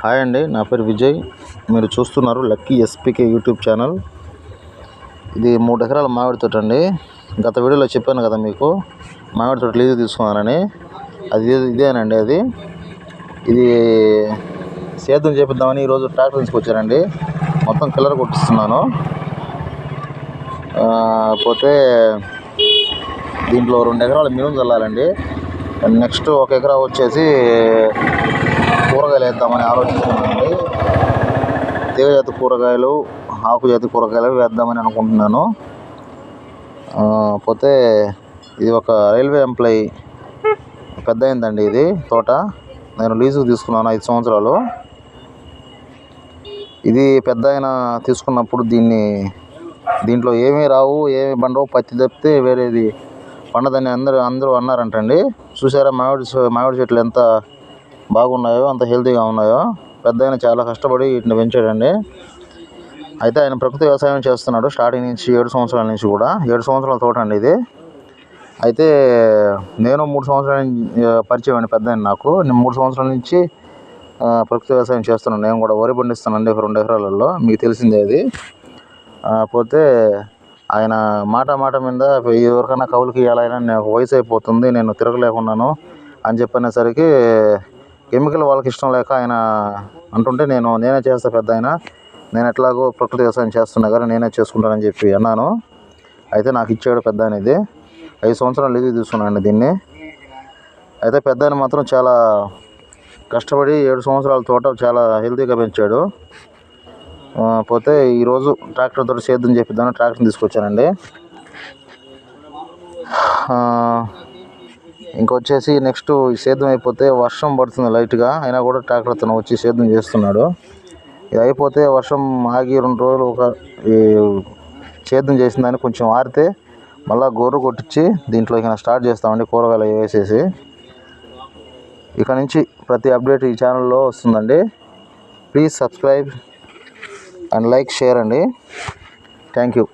Hi అండి నా పేరు విజయ్. మీరు చూస్తున్నారు లక్కీ ఎస్పీకే యూట్యూబ్ ఛానల్. ఇది మూడు ఎకరాల మామిడి తోట అండి. గత వీడియోలో చెప్పాను కదా మీకు మామిడి తోట లీజు తీసుకున్నానని. అది ఇదేనండి అది. ఇది సేద్యం చేపిద్దామని ఈరోజు ట్రాక్టర్ తీసుకొచ్చానండి మొత్తం కలర్ కొట్టిస్తున్నాను. పోతే దీంట్లో రెండు ఎకరాలు మినుము చల్లాలండి. నెక్స్ట్ ఒక ఎకరా వచ్చేసి కూరగాయలు వేద్దామని ఆలోచిస్తున్నానండి తీగజాతి కూరగాయలు ఆకుజాతి కూరగాయలు వేద్దామని అనుకుంటున్నాను. పోతే ఇది ఒక రైల్వే ఎంప్లాయీ పెద్ద అయిందండి ఇది తోట. నేను లీజుకు తీసుకున్నాను ఐదు సంవత్సరాలు. ఇది పెద్ద అయిన తీసుకున్నప్పుడు దీన్ని దీంట్లో ఏమీ రావు ఏమి పండవు పత్తి తప్పితే వేరేది పండదని అందరూ అందరూ అన్నారంటండి. చూసారా మామిడి మామిడి చెట్లు ఎంత బాగున్నాయో అంత హెల్తీగా ఉన్నాయో పెద్ద ఆయన చాలా కష్టపడి వీటిని పెంచాడండి. అయితే ఆయన ప్రకృతి వ్యవసాయం చేస్తున్నాడు స్టార్టింగ్ నుంచి ఏడు సంవత్సరాల నుంచి కూడా. ఏడు సంవత్సరాల తోట అండి ఇది. అయితే నేను మూడు సంవత్సరాల నుంచి, పరిచయం అండి పెద్ద నాకు. నేను మూడు సంవత్సరాల నుంచి ప్రకృతి వ్యవసాయం చేస్తున్నాను. నేను కూడా వరి పండిస్తానండి రెండు ఎకరాలలో. మీకు తెలిసిందే అది. పోతే ఆయన మాట మాట మీద ఎవరికైనా కవులకి ఇవ్వాలైనా నాకు వయసు అయిపోతుంది నేను తిరగలేకున్నాను అని చెప్పనేసరికి కెమికల్ వాళ్ళకి ఇష్టం లేక ఆయన అంటుంటే నేను నేనే చేస్తా పెద్ద ఆయన. నేను ఎట్లాగో ప్రకృతి వ్యవసాయం చేస్తున్నా కానీ నేనే చేసుకుంటానని చెప్పి అన్నాను. అయితే నాకు ఇచ్చాడు పెద్ద ఆయన ఇది. ఐదు సంవత్సరాలు లీజు తీసుకున్నాను దీన్ని. అయితే పెద్ద ఆయన మాత్రం చాలా కష్టపడి ఏడు సంవత్సరాల తోట చాలా హెల్తీగా పెంచాడు. పోతే ఈరోజు ట్రాక్టర్ తోటి సేద్యం చేపిద్దామని ట్రాక్టర్ తీసుకొచ్చానండి. ఇంకొచ్చేసి నెక్స్ట్ సేద్యం అయిపోతే వర్షం పడుతుంది లైట్గా అయినా కూడా ట్రాక్టర్ అతను వచ్చి సేద్యం చేస్తున్నాడు. ఇది అయిపోతే వర్షం ఆగి రెండు రోజులు ఒక ఈ సేద్యం చేసిన దాన్ని కొంచెం ఆరితే మళ్ళీ గొర్రె కొట్టించి దీంట్లో స్టార్ట్ చేస్తామండి కూరగాయలు వేసేసి. ఇక నుంచి ప్రతి అప్డేట్ ఈ ఛానల్లో వస్తుందండి. Please subscribe and like share అండి. Thank you.